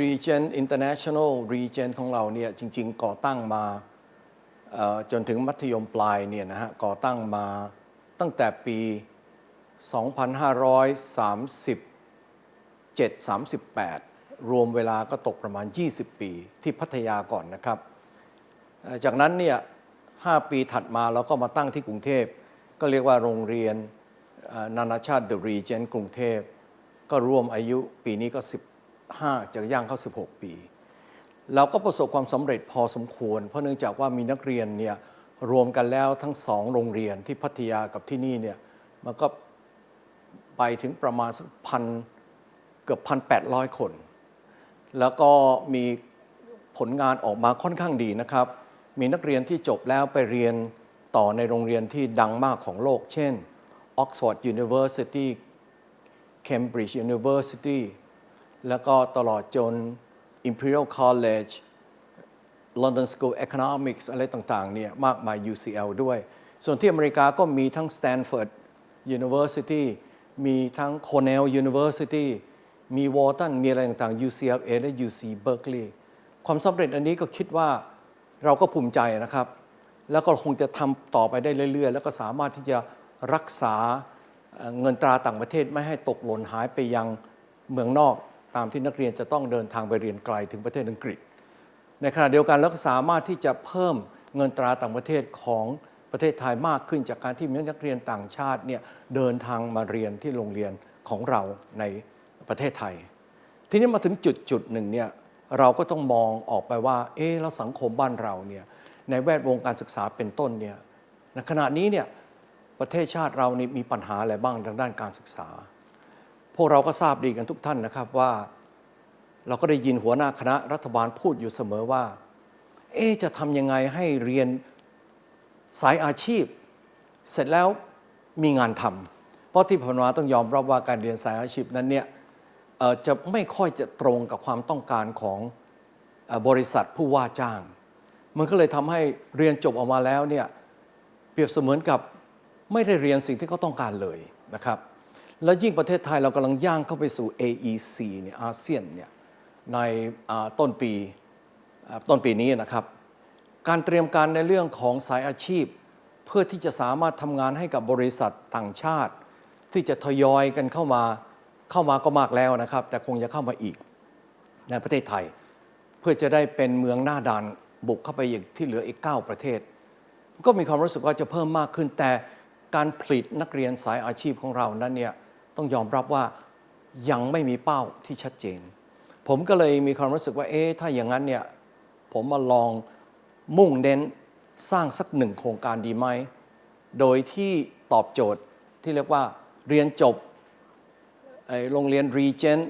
Region International Region ของเราเนี่ยจริง ๆ ก่อตั้งมาจนถึงมัธยมปลายเนี่ยนะฮะก่อตั้งมาตั้งแต่ปี 2537 38 รวมเวลาก็ตกประมาณ 20 ปีที่พัทยาก่อนนะครับ จากนั้นเนี่ย5ปีถัดมาเราก็มาตั้งที่กรุงเทพ ก็เรียกว่าโรงเรียนนานาชาติ The Regent กรุงเทพ ก็รวมอายุปีนี้ก็ 10 15 จะย่างเข้า 16 ปี เราก็ประสบความสำเร็จพอสมควร เพราะเนื่องจากว่ามีนักเรียนเนี่ยรวมกันแล้วทั้งสองโรงเรียนที่พัทยากับที่นี่เนี่ยมันก็ไปถึงประมาณสักพันเกือบพันแปดร้อยคน แล้วก็มีผลงานออกมาค่อนข้างดีนะครับ มีนักเรียนที่จบแล้วไปเรียนต่อในโรงเรียนที่ดังมากของโลก เช่น Oxford University Cambridge University แล้วก็ตลอดจน Imperial College London School Economics อะไรต่างๆเนี่ยมากมาย UCL ด้วย ส่วนที่อเมริกาก็มีทั้ง Stanford University มีทั้ง Cornell University มี Wharton มีอะไรต่างๆ UCLA และ UC Berkeley ความสำเร็จอันนี้ก็คิดว่าเราก็ภูมิใจนะครับ แล้วก็คงจะทำต่อไปได้เรื่อย ๆ แล้วก็สามารถที่จะรักษาเงินตราต่างประเทศไม่ให้ตกหล่นหายไปยังเมืองนอกามที่นักเรียนจะต้องเดินทางไปเรียนไกลถึงประเทศอังกฤษ ในขณะเดียวกันเราก็สามารถที่จะเพิ่มเงินตราต่างประเทศของประเทศไทยมากขึ้นจากการที่มีนักเรียนต่างชาติเนี่ยเดินทางมาเรียนที่โรงเรียนของเราในประเทศไทย ทีนี้มาถึงจุดจุดหนึ่งเนี่ยเราก็ต้องมองออกไปว่าเอ๊ะแล้วสังคมบ้านเราเนี่ยในแวดวงการศึกษาเป็นต้นเนี่ยในขณะนี้เนี่ยประเทศชาติเรานี่มีปัญหาอะไรบ้างทางด้านการศึกษา พวกเราก็ทราบดีกันทุกท่านนะครับว่า เราก็ได้ยินหัวหน้าคณะรัฐบาลพูดอยู่เสมอว่า เอ๊จะทำยังไงให้เรียนสายอาชีพ เสร็จแล้วมีงานทำเพราะที่ผ่านมาต้องยอมรับว่าการเรียนสายอาชีพนั้นเนี่ยจะไม่ค่อยจะตรงกับความต้องการของบริษัทผู้ว่าจ้าง มันก็เลยทำให้เรียนจบออกมาแล้วเนี่ยเปรียบเสมือนกับไม่ได้เรียนสิ่งที่เขาต้องการเลยนะครับ และยิ่งประเทศไทยเรากำลังย่างเข้าไปสู่ AEC เนี่ยอาเซียนเนี่ยในต้นปีต้นปีนี้นะครับ การเตรียมการในเรื่องของสายอาชีพ เพื่อที่จะสามารถทำงานให้กับบริษัทต่างชาติ ที่จะทยอยกันเข้ามาเข้ามาก็มากแล้วนะครับ แต่คงจะเข้ามาอีกในประเทศไทย เพื่อจะได้เป็นเมืองหน้าด่านบุกเข้าไปอีกที่เหลืออีก 9 ประเทศ ก็มีความรู้สึกว่าจะเพิ่มมากขึ้นแต่การผลิตนักเรียนสายอาชีพของเรานั้นเนี่ย ต้องยอมรับว่ายังไม่มีเป้าที่ชัดเจน ผมก็เลยมีความรู้สึกว่าเอ๊ะถ้าอย่างนั้นเนี่ยผมมาลองมุ่งเน้นสร้างสักหนึ่งโครงการดีไหม โดยที่ตอบโจทย์ที่เรียกว่าเรียนจบโรงเรียน Regent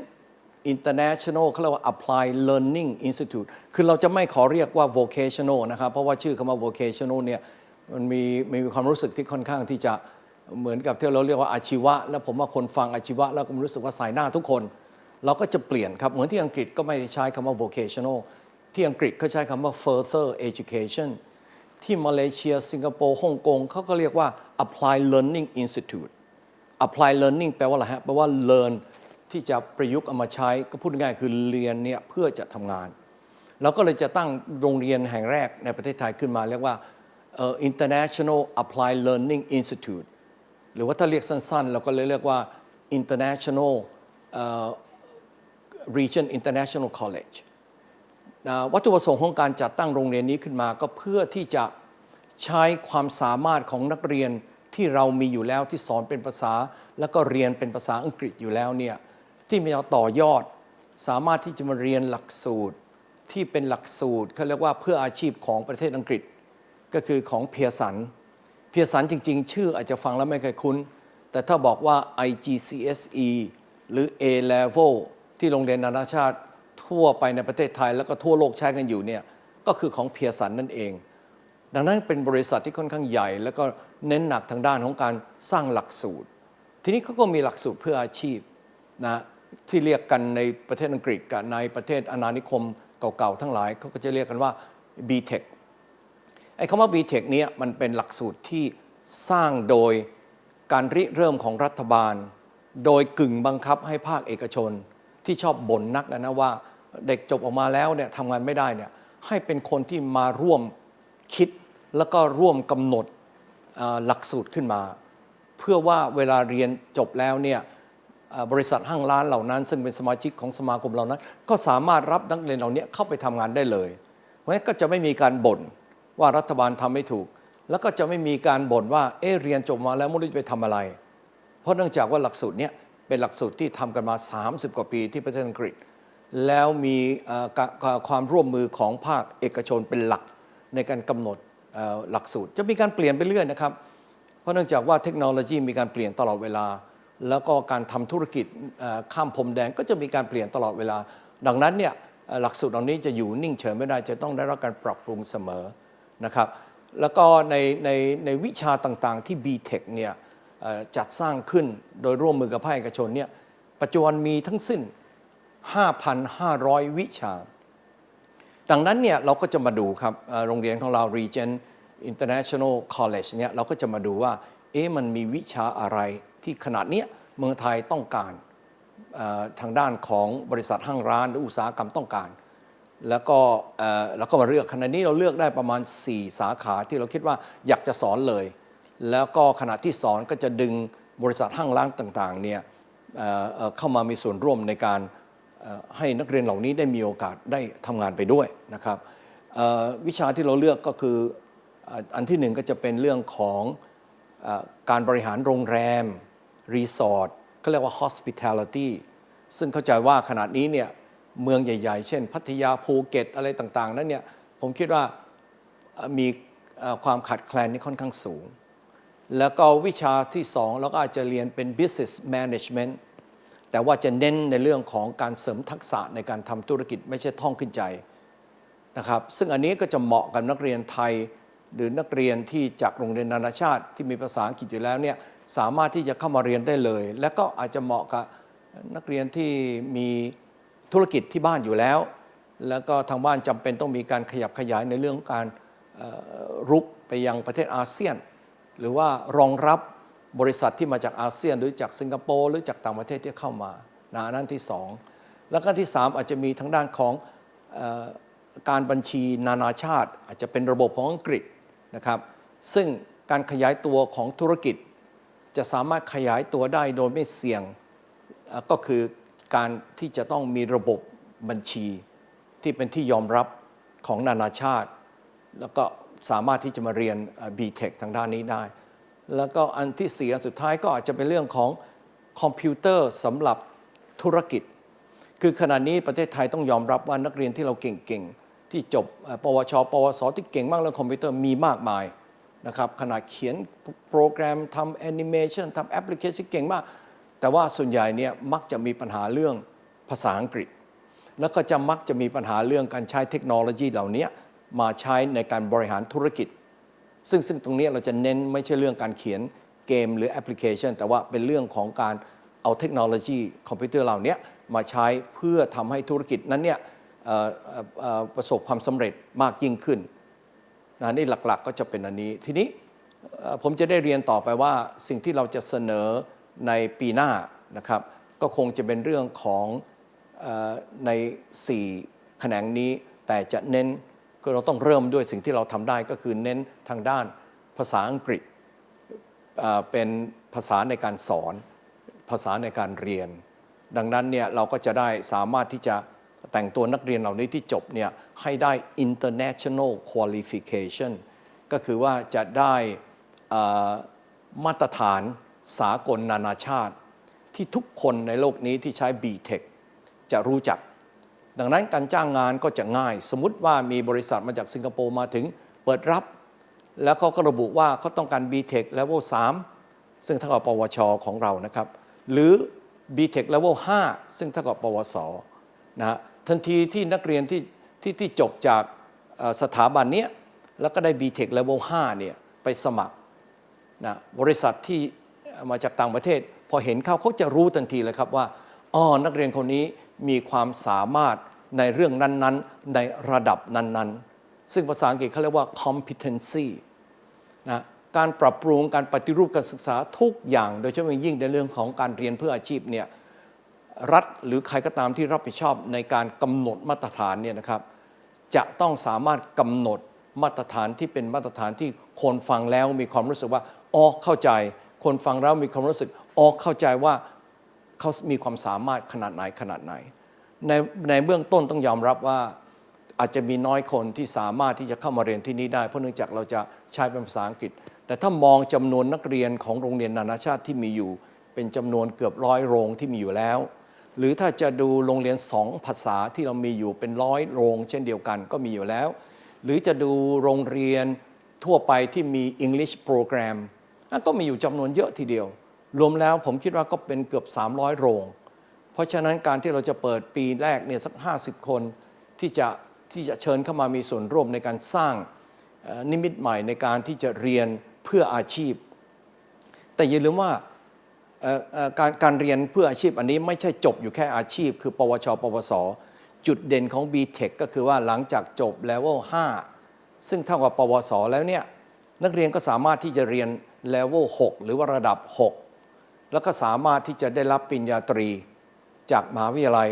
International เขาเรียกว่า Apply Learning Institute คือเราจะไม่ขอเรียกว่า vocational นะครับ เพราะว่าชื่อคำว่า vocational เนี่ยมันมีมีความรู้สึกที่ค่อนข้างที่จะ เหมือนกับที่เราเรียกว่าอาชีวะ แล้วผมว่าคนฟังอาชีวะ แล้วก็รู้สึกว่าสายหน้าทุกคน เราก็จะเปลี่ยนครับ เหมือนที่อังกฤษก็ไม่ได้ใช้คำว่า vocational ที่อังกฤษเขาใช้คำว่า further education ที่มาเลเซีย สิงคโปร์ฮ่องกงเขาก็เรียกว่า apply learning institute apply learning แปลว่าอะไรฮะแปลว่า learn ที่จะประยุกต์เอามาใช้ก็พูดง่ายคือเรียนเนี่ยเพื่อจะทำงานเราก็เลยจะตั้งโรงเรียนแห่งแรกในประเทศไทยขึ้นมา เรียกว่า International Apply Learning Institute หรือว่าถ้าเรียกสั้นๆ เราก็เลยเรียกว่า International เอ่อ Region International College นะวัตถุประสงค์ของการจัดตั้งโรงเรียนนี้ขึ้นมาก็เพื่อที่จะใช้ความสามารถของนักเรียนที่เรามีอยู่แล้วที่สอนเป็นภาษา แล้วก็เรียนเป็นภาษาอังกฤษอยู่แล้วเนี่ยที่มีเอาต่อยอด สามารถที่จะมาเรียนหลักสูตรที่เป็นหลักสูตรเขาเรียกว่าเพื่ออาชีพของประเทศอังกฤษ ก็คือของเพียสัน พียสันจริง ๆ ชื่ออาจจะฟังแล้วไม่เคยคุ้น แต่ถ้าบอกว่า IGCSE หรือ A Level ที่โรงเรียนนานาชาติทั่วไปในประเทศไทย แล้วก็ทั่วโลกใช้กันอยู่เนี่ยก็คือของเพียสันนั่นเอง ดังนั้นเป็นบริษัทที่ค่อนข้างใหญ่ แล้วก็เน้นหนักทางด้านของการสร้างหลักสูตร ทีนี้เขาก็มีหลักสูตรเพื่ออาชีพนะที่เรียกกันในประเทศอังกฤษกับในประเทศอาณานิคมเก่าๆทั้งหลายเขาก็จะเรียกกันว่า B-Tech ไอ้คำว่า BTEC เนี้ยมันเป็นหลักสูตรที่สร้างโดยการริเริ่มของรัฐบาล โดยกึ่งบังคับให้ภาคเอกชน ที่ชอบบ่นนักนะว่าเด็กจบออกมาแล้วเนี่ยทำงานไม่ได้เนี่ยให้เป็นคนที่มาร่วมคิดแล้วก็ร่วมกำหนดหลักสูตรขึ้นมา เพื่อว่าเวลาเรียนจบแล้วเนี่ยบริษัทห้างร้านเหล่านั้น ซึ่งเป็นสมาชิกของสมาคมเหล่านั้น ก็สามารถรับนักเรียนเหล่านี้เข้าไปทำงานได้เลย เพราะฉะนั้นก็จะไม่มีการบ่น ว่ารัฐบาลทำไม่ถูก แล้วก็จะไม่มีการบ่นว่าเอะเรียนจบมาแล้วไม่รู้จะไปทำอะไร เพราะเนื่องจากว่าหลักสูตรเนี้ยเป็นหลักสูตรที่ทำกันมา 30 กว่าปีที่ประเทศอังกฤษ แล้วมีความร่วมมือของภาคเอกชนเป็นหลักในการกำหนดหลักสูตร จะมีการเปลี่ยนไปเรื่อยนะครับ เพราะเนื่องจากว่าเทคโนโลยีมีการเปลี่ยนตลอดเวลา แล้วก็การทำธุรกิจข้ามพรมแดนก็จะมีการเปลี่ยนตลอดเวลา ดังนั้นเนี่ยหลักสูตรเหล่านี้จะอยู่นิ่งเฉยไม่ได้จะต้องได้รับการปรับปรุงเสมอ นะครับแล้วก็ในในในวิชาต่างๆที่ B-Tech เนี่ยจัดสร้างขึ้นโดยร่วมมือกับภาคเอกชนเนี่ยปัจจุบันมีทั้งสิ้น 5,500 วิชา ดังนั้นเนี่ยเราก็จะมาดูครับโรงเรียนของเรา Regent International College เนี่ยเราก็จะมาดูว่าเอ๊ะมันมีวิชาอะไรที่ขนาดเนี้ยเมืองไทยต้องการทางด้านของบริษัทห้างร้านหรืออุตสาหกรรมต้องการ แล้วก็แล้วก็มาเลือกขณะนี้เราเลือกได้ประมาณ 4 สาขาที่เราคิดว่าอยากจะสอนเลย แล้วก็ขณะที่สอนก็จะดึงบริษัทห้างร้านต่างๆเนี่ยเข้ามามีส่วนร่วมในการให้นักเรียนเหล่านี้ได้มีโอกาสได้ทำงานไปด้วยนะครับวิชาที่เราเลือกก็คืออันที่หนึ่งก็จะเป็นเรื่องของออการบริหารโรงแรม รีสอร์ทก็เรียกว่า hospitality ซึ่งเข้าใจว่าขณะนี้เนี่ย เมืองใหญ่ ๆ เช่น พัทยาภูเก็ตอะไรต่างๆ นั้นเนี่ยผมคิดว่ามีความขาดแคลนนี่ค่อนข้างสูง แล้วก็วิชาที่สองเราก็อาจจะเรียนเป็น business management แต่ว่าจะเน้นในเรื่องของการเสริมทักษะในการทำธุรกิจไม่ใช่ท่องขึ้นใจนะครับ ซึ่งอันนี้ก็จะเหมาะกับนักเรียนไทย หรือนักเรียนที่จากโรงเรียนนานาชาติที่มีภาษาอังกฤษอยู่แล้วเนี่ยสามารถที่จะเข้ามาเรียนได้เลย และก็อาจจะเหมาะกับนักเรียนที่มี ธุรกิจที่บ้านอยู่แล้ว แล้วก็ทางบ้านจำเป็นต้องมีการขยับขยายในเรื่องการรุกไปยังประเทศอาเซียน หรือว่ารองรับบริษัทที่มาจากอาเซียน หรือจากสิงคโปร์หรือจากต่างประเทศที่เข้ามานะนั่นที่สองแล้วก็ที่สามอาจจะมีทางด้านของอการบัญชีนานาชาติ อาจจะเป็นระบบของอังกฤษนะครับซึ่งการขยายตัวของธุรกิจ จะสามารถขยายตัวได้โดยไม่เสี่ยงก็คือ การที่จะต้องมีระบบบัญชี ที่เป็นที่ยอมรับของนานาชาติ แล้วก็สามารถที่จะมาเรียน B-Tech ทางด้านนี้ได้ แล้วก็อันที่สี่อันสุดท้ายก็อาจจะเป็นเรื่องของคอมพิวเตอร์สำหรับธุรกิจ คือขณะนี้ประเทศไทยต้องยอมรับว่านักเรียนที่เราเก่งๆ ที่จบปวช ปวส ที่เก่งมากเรื่องคอมพิวเตอร์มีมากมายนะครับขนาดเขียนโปรแกรมทำแอนิเมชันทำแอปพลิเคชันเก่งมาก แต่ว่าส่วนใหญ่เนี่ยมักจะมีปัญหาเรื่องภาษาอังกฤษ แล้วก็จะมักจะมีปัญหาเรื่องการใช้เทคโนโลยีเหล่านี้มาใช้ในการบริหารธุรกิจ ซึ่งซึ่งตรงนี้เราจะเน้นไม่ใช่เรื่องการเขียนเกมหรือแอปพลิเคชัน แต่ว่าเป็นเรื่องของการเอาเทคโนโลยีคอมพิวเตอร์เหล่านี้มาใช้เพื่อทำให้ธุรกิจนั้นเนี่ยประสบความสำเร็จมากยิ่งขึ้นนะนี่หลักๆก็จะเป็นอันนี้ ทีนี้ผมจะได้เรียนต่อไปว่าสิ่งที่เราจะเสนอ ในปีหน้านะครับ ก็คงจะเป็นเรื่องของอใน 4 แขนงนี้ แต่จะเน้นคือเราต้องเริ่มด้วยสิ่งที่เราทำได้ก็คือเน้นทางด้านภาษาอังกฤษเป็นภาษาในการสอน ภาษาในการเรียน ดังนั้นเนี่ยเราก็จะได้สามารถที่จะแต่งตัวนักเรียนเหล่านี้ที่จบเนี่ยให้ได้ international qualification ก็คือว่าจะได้มาตรฐาน สากลนานาชาติ ที่ทุกคนในโลกนี้ที่ใช้ B-Tech จะรู้จัก ดังนั้นการจ้างงานก็จะง่าย สมมติว่ามีบริษัทมาจากสิงคโปร์มาถึงเปิดรับ แล้วเขาก็ระบุว่าเขาต้องการ B-Tech Level 3 ซึ่งเท่ากับปวชของเรานะครับ หรือ B-Tech Level 5 ซึ่งเท่ากับปวสนะฮะทันทีที่นักเรียนที่ที่ที่จบจากสถาบันเนี้ยแล้วก็ได้ B-Tech Level 5เนี่ยไปสมัครนะบริษัทที่ มาจากต่างประเทศ พอเห็นเขาเขาจะรู้ทันทีเลยครับว่าอ๋อนักเรียนคนนี้มีความสามารถในเรื่องนั้นๆ ในระดับนั้นๆ ซึ่งภาษาอังกฤษเขาเรียกว่า competency นะการปรับปรุงการปฏิรูปการศึกษาทุกอย่าง โดยเฉพาะยิ่งในเรื่องของการเรียนเพื่ออาชีพเนี่ยรัฐหรือใครก็ตามที่รับผิดชอบในการกำหนดมาตรฐานเนี่ยนะครับ จะต้องสามารถกำหนดมาตรฐานที่เป็นมาตรฐานที่คนฟังแล้วมีความรู้สึกว่าอ๋อเข้าใจ คนฟังแล้วมีความรู้สึกอ๋อเข้าใจว่าเขามีความสามารถขนาดไหนขนาดไหน ในในเบื้องต้นต้องยอมรับว่าอาจจะมีน้อยคนที่สามารถที่จะเข้ามาเรียนที่นี่ได้ เพราะเนื่องจากเราจะใช้เป็นภาษาอังกฤษ แต่ถ้ามองจำนวนนักเรียนของโรงเรียนนานาชาติที่มีอยู่ เป็นจำนวนเกือบร้อยโรงที่มีอยู่แล้ว หรือถ้าจะดูโรงเรียนสองภาษาที่เรามีอยู่เป็นร้อยโรง เช่นเดียวกันก็มีอยู่แล้ว หรือจะดูโรงเรียนทั่วไปที่มี English program นั่นก็มีอยู่จำนวนเยอะทีเดียว รวมแล้วผมคิดว่าก็เป็นเกือบ 300 โรง เพราะฉะนั้นการที่เราจะเปิดปีแรกเนี่ยสัก 50 คนที่จะที่จะเชิญเข้ามามีส่วนร่วมในการสร้างนิมิตใหม่ในการที่จะเรียนเพื่ออาชีพ แต่อย่าลืมว่าการการเรียนเพื่ออาชีพอันนี้ไม่ใช่จบอยู่แค่อาชีพ คือ ปวช ปวส จุดเด่นของ BTEC ก็คือว่าหลังจากจบ Level 5ซึ่งเท่ากับปวส แล้วเนี่ยนักเรียนก็สามารถที่จะเรียน Level 6หรือว่าระดับ 6 แล้วก็สามารถที่จะได้รับปริญญาตรี จากมหาวิทยาลัย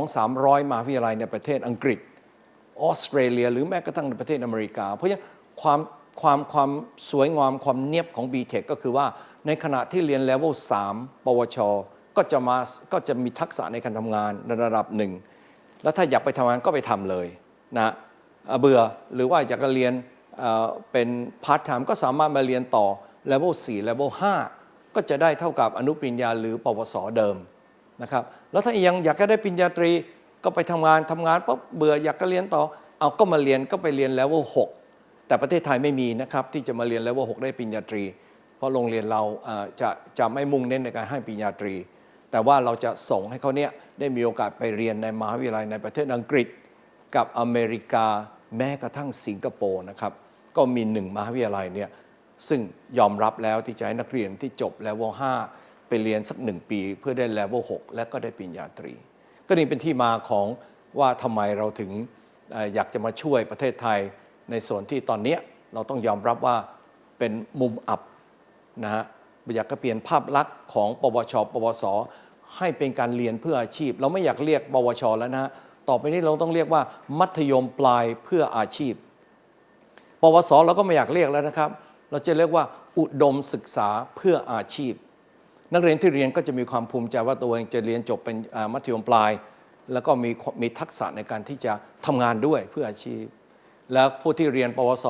2-300มหาวิทยาลัยในประเทศอังกฤษ ออสเตรเลีย หรือแม้กระทั่งในประเทศอเมริกา เพราะฉะนั้นความความความสวยงามความเนียบของ BTEC ก็คือว่าในขณะที่เรียน Level 3ปวช ก็จะมาก็จะมีทักษะในการทำงานในระดับหนึ่ง แล้วถ้าอยากไปทำงานก็ไปทำเลยนะเบื่อหรือว่าอยากจะเรียนเป็นพาร์ทไทม์ก็สามารถมาเรียนต่อ Level 4 Level 5ก็จะได้เท่ากับอนุปริญญาหรือปวสเดิมนะครับแล้วถ้ายังอยากจะได้ปริญญาตรีก็ไปทำงานทำงานปุ๊บเบื่ออยากจะเรียนต่อเอาก็มาเรียนก็ไปเรียนแล้วว่า6แต่ประเทศไทยไม่มีนะครับที่จะมาเรียนแล้วว่า6ได้ปริญญาตรี เพราะโรงเรียนเราจะจะไม่มุ่งเน้นในการให้ปริญญาตรี แต่ว่าเราจะส่งให้เขาเนี่ยได้มีโอกาสไปเรียนในมหาวิทยาลัยในประเทศอังกฤษกับอเมริกาแม้กระทั่งสิงคโปร์นะครับก็มีหนึ่งมหาวิทยาลัยเนี่ย ซึ่งยอมรับแล้วที่จะให้นักเรียนที่จบ level 5 ไปเรียนสักหนึ่งปี เพื่อได้ level 6 และก็ได้ปริญญาตรี ก็นี่เป็นที่มาของว่าทำไมเราถึงอยากจะมาช่วยประเทศไทยในส่วนที่ตอนเนี้ยเราต้องยอมรับว่าเป็นมุมอับนะฮะอยากจะเปลี่ยนภาพลักษณ์ของปวช ปวส ให้เป็นการเรียนเพื่ออาชีพ เราไม่อยากเรียกปวช แล้วนะต่อไปนี้เราต้องเรียกว่ามัธยมปลายเพื่ออาชีพ ปวส เราก็ไม่อยากเรียกแล้วนะครับ เราจะเรียกว่าอุดมศึกษาเพื่ออาชีพ นักเรียนที่เรียนก็จะมีความภูมิใจว่าตัวเองจะเรียนจบเป็นมัธยมปลาย แล้วก็มีมีทักษะในการที่จะทำงานด้วยเพื่ออาชีพ แล้วผู้ที่เรียน ปวส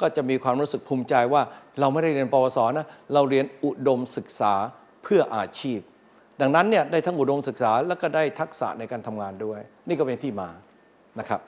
ก็จะมีความรู้สึกภูมิใจว่าเราไม่ได้เรียน ปวสนะเราเรียนอุดมศึกษาเพื่ออาชีพ ดังนั้นเนี่ยได้ทั้งอุดมศึกษาแล้วก็ได้ทักษะในการทำงานด้วย นี่ก็เป็นที่มานะครับ